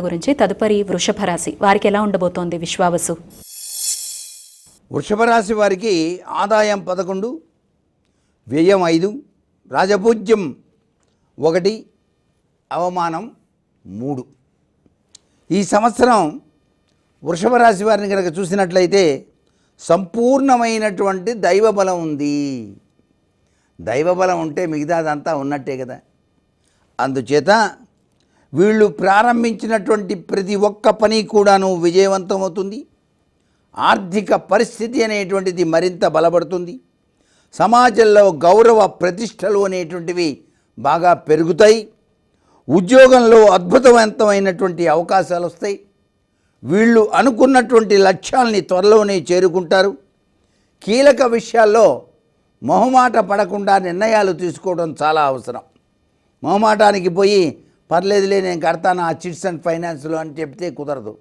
గురించి తదుపరి వృషభ రాశి. వారికి ఎలా ఉండబోతోంది విశ్వావసు? వృషభ రాశి వారికి ఆదాయం పదకొండు వ్యయం ఐదు రాజపూజ్యం ఒకటి అవమానం మూడు. ఈ సంవత్సరం వృషభ రాశి వారిని కనుక చూసినట్లయితే సంపూర్ణమైనటువంటి దైవబలం ఉంది. దైవబలం ఉంటే మిగతాదంతా ఉన్నట్టే కదా. అందుచేత వీళ్ళు ప్రారంభించినటువంటి ప్రతి ఒక్క పని కూడాను విజయవంతమవుతుంది. ఆర్థిక పరిస్థితి అనేటువంటిది మరింత బలపడుతుంది. సమాజంలో గౌరవ ప్రతిష్టలు అనేటువంటివి బాగా పెరుగుతాయి. ఉద్యోగంలో అద్భుతవంతమైనటువంటి అవకాశాలు వస్తాయి. వీళ్ళు అనుకున్నటువంటి లక్ష్యాల్ని త్వరలోనే చేరుకుంటారు. కీలక విషయాల్లో మొహమాట పడకుండా నిర్ణయాలు తీసుకోవడం చాలా అవసరం. మొహమాటానికి పోయి పర్లేదులే నేను కడతాను ఆ చిట్స్ అండ్ ఫైనాన్స్లో అని చెప్తే కుదరదు.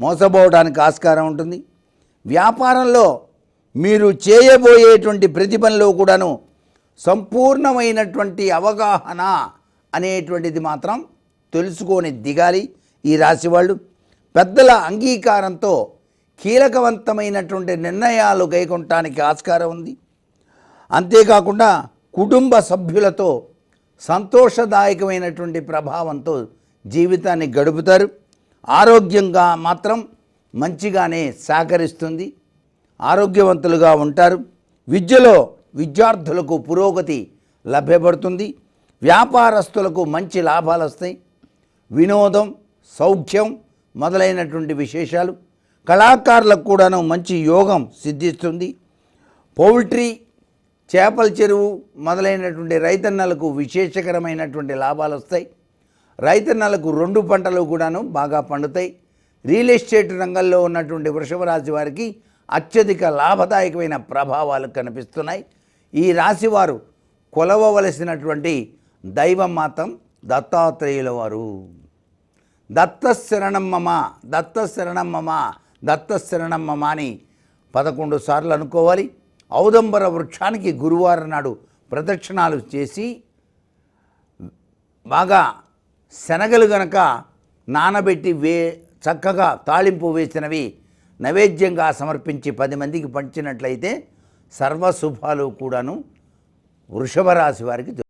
మోసపోవడానికి ఆస్కారం ఉంటుంది. వ్యాపారంలో మీరు చేయబోయేటువంటి ప్రతిభలో కూడాను సంపూర్ణమైనటువంటి అవగాహన అనేటువంటిది మాత్రం తెలుసుకొని దిగాలి ఈ రాశి వాళ్ళు. పెద్దల అంగీకారంతో కీలకవంతమైనటువంటి నిర్ణయాలు గైకొనటానికి ఆస్కారం ఉంది. అంతేకాకుండా కుటుంబ సభ్యులతో సంతోషదాయకమైనటువంటి ప్రభావంతో జీవితాన్ని గడుపుతారు. ఆరోగ్యంగా మాత్రం మంచిగానే సహకరిస్తుంది. ఆరోగ్యవంతులుగా ఉంటారు. విద్యలో విద్యార్థులకు పురోగతి లభ్యపడుతుంది. వ్యాపారస్తులకు మంచి లాభాలు వస్తాయి. వినోదం సౌఖ్యం మొదలైనటువంటి విశేషాలు. కళాకారులకు కూడాను మంచి యోగం సిద్ధిస్తుంది. పౌల్ట్రీ చేపల చెరువు మొదలైనటువంటి రైతన్నలకు విశేషకరమైనటువంటి లాభాలు వస్తాయి. రైతన్నలకు రెండు పంటలు కూడాను బాగా పండుతాయి. రియల్ ఎస్టేట్ రంగంలో ఉన్నటువంటి వృషభ రాశి వారికి అత్యధిక లాభదాయకమైన ప్రభావాలు కనిపిస్తున్నాయి. ఈ రాశి వారు కొలవవలసినటువంటి దైవం మాతం దత్తాత్రేయుల వారు. దత్త శరణం మమ దత్త దత్త అని పదకొండు సార్లు అనుకోవాలి. ఔదంబర వృక్షానికి గురువారం నాడు ప్రదక్షిణాలు చేసి బాగా శనగలు గనక నానబెట్టి వే చక్కగా తాళింపు వేసినవి నైవేద్యంగా సమర్పించి పది మందికి పంచినట్లయితే సర్వశుభాలు కూడాను వృషభ రాశి వారికి